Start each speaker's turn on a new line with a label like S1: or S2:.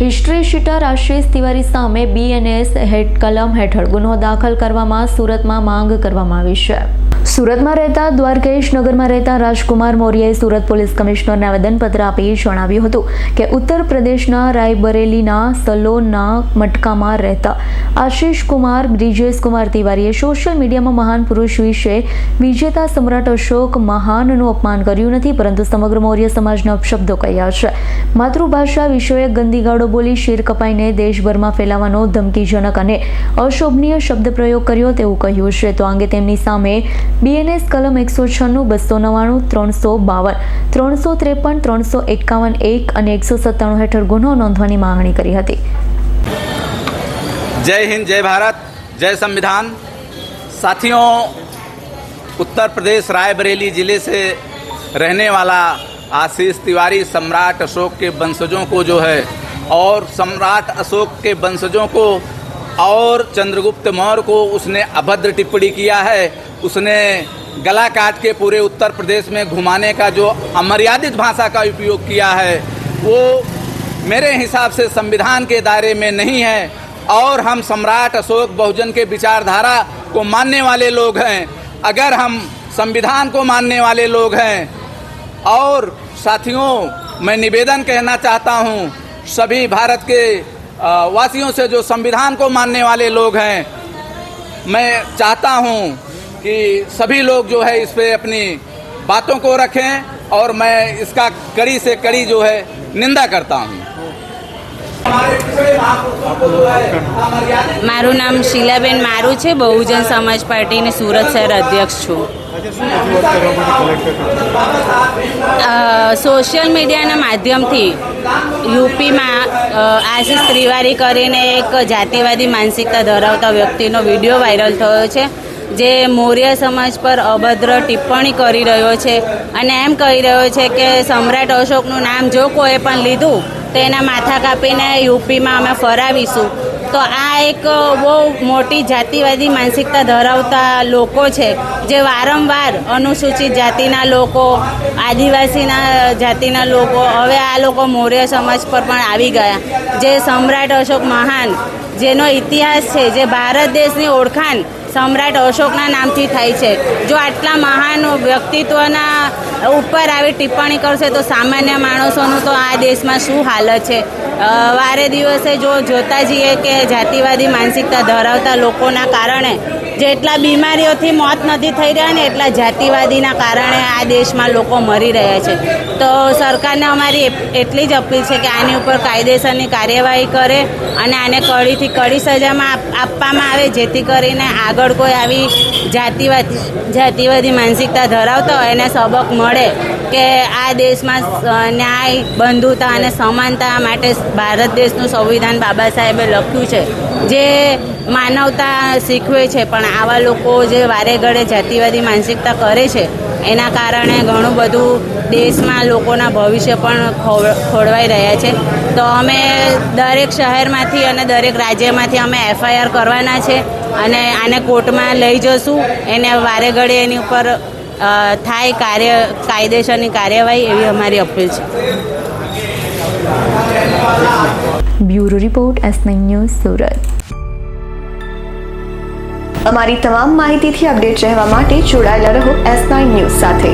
S1: History sheeter Ashish Tiwari સામે BNS હેડ કલમ હેઠળ ગુનો દાખલ કરવામાં સુરતમાં માંગ કરવામાં આવી છે. સુરતમાં રહેતા દ્વારકેશ નગરમાં રહેતા રાજકુમાર મૌર્યએ સુરત પોલીસ કમિશનરને આવેદનપત્ર આપી જણાવ્યું હતું કે ઉત્તર પ્રદેશના રાયબરેલીના સલોનના મટકામાં રહેતા આશિષ કુમાર, બ્રિજેશ કુમાર તિવારીએ સોશિયલ મીડિયામાં મહાન પુરુષ વિશે વિજેતા સમ્રાટ અશોક મહાનનું અપમાન કર્યું નથી, પરંતુ સમગ્ર મૌર્ય સમાજના અપશબ્દો કહ્યા છે. માતૃભાષા વિષયે ગંદી ગાળો બોલી શીર કપાઈને દેશભરમાં ફેલાવાનો ધમકીજનક અને અશોભનીય શબ્દ પ્રયોગ કર્યો તેવું કહ્યું છે. તો આ અંગે તેમની સામે બીએનએસ કલમ એકસો છન્નું બસો નવ્વાણું ત્રણસો બાવન ત્રણસો ત્રેપન ત્રણસો એકાવન એક અને એકસો સત્તાણું હેઠળ ગુનો નોંધવાની માંગણી કરી હતી
S2: जय हिंद जय भारत जय संविधान साथियों उत्तर प्रदेश रायबरेली ज़िले से रहने वाला आशीष तिवारी सम्राट अशोक के वंशजों को जो है और सम्राट अशोक के वंशजों को और चंद्रगुप्त मौर्य को उसने अभद्र टिप्पणी किया है उसने गला काट के पूरे उत्तर प्रदेश में घुमाने का जो अमर्यादित भाषा का उपयोग किया है, वो मेरे हिसाब से संविधान के दायरे में नहीं है। और हम सम्राट अशोक बहुजन के विचारधारा को मानने वाले लोग हैं। अगर हम संविधान को मानने वाले लोग हैं, और साथियों, मैं निवेदन कहना चाहता हूँ, सभी भारत के वासियों से जो संविधान को मानने वाले लोग हैं, मैं चाहता हूँ कि सभी लोग जो है इस पे अपनी बातों को रखें और मैं इसका कड़ी से कड़ी जो है निंदा करता हूँ
S3: મારું નામ શીલાબેન મારું છે બહુજન સમાજ પાર્ટીની સુરત શહેર અધ્યક્ષ છું
S4: આજે શું રજૂઆત કરવા માટે કલેક્ટર
S3: અ, સોશિયલ મીડિયાના માધ્યમથી યુપીમાં અ, આશિષ ત્રિવારી કરીને એક જાતિવાદી માનસિકતા ધરાવતા વ્યક્તિનો વિડીયો વાયરલ થયો છે જે મૌર્ય સમાજ પર અભદ્ર ટિપ્પણી કરી રહ્યો છે અને એમ કહી રહ્યો છે કે સમ્રાટ અશોકનું નામ જો કોઈ પણ લીધું, તો એના માથા કાપીને યુપીમાં અમે ફરાવીશું. તો આ એક બહુ મોટી જાતિવાદી માનસિકતા ધરાવતા લોકો છે, જે વારંવાર અનુસૂચિત જાતિના લોકો, આદિવાસીના જાતિના લોકો, હવે આ લોકો મૌર્ય સમાજ પર પણ આવી ગયા. જે સમ્રાટ અશોક મહાન, જેનો ઇતિહાસ છે, જે ભારત દેશની ઓળખાણ સમ્રાટ અશોકના નામથી થાય છે. જો આટલા મહાન વ્યક્તિત્વના ઉપર આવી ટિપ્પણી કરશે તો સામાન્ય માણસોનું તો આ દેશમાં શું હાલત છે? વારે દિવસે જો જોતા જઈએ કે જાતિવાદી માનસિકતા ધરાવતા લોકોના કારણે જેટલા બીમારીઓથી મોત નથી થઈ રહ્યા ને એટલા જાતિવાદીના કારણે આ દેશમાં લોકો મરી રહ્યા છે. તો સરકારને અમારી એટલી જ અપીલ છે કે આની ઉપર કાયદેસરની કાર્યવાહી કરે અને આને કડીથી કડી સજામાં આપવામાં આવે જેથી કરીને આગળ કોઈ આવી જાતિવાદી જાતિવાદી માનસિકતા ધરાવતા હોય એને સબક મળે. કે આ દેશમાં ન્યાય, બંધુતા અને સમાનતા માટે ભારત દેશનું સંવિધાન બાબા સાહેબે લખ્યું છે. જે માનવતા શીખવે છે, પણ આવા લોકો જે વારે ઘડે જાતિવાદી માનસિકતા કરે છે, એના કારણે ઘણું બધું દેશમાં લોકોના ભવિષ્ય પણ ખોળવાઈ રહ્યા છે. તો અમે દરેક શહેરમાંથી અને દરેક રાજ્યમાંથી અમે એફઆઈઆર કરવાના છે અને આને કોર્ટમાં લઈ જશું. એને વારે ઘડે એની ઉપર થાય કાર્ય, કાયદેસરની કાર્યવાહી એવી અમારી અપીલ છે.
S1: Bureau report S news Surat.
S5: અમારી તમામ માહિતીથી અપડેટ રહેવા માટે જોડાયેલા રહો એસ નાઇન ન્યૂઝ સાથે.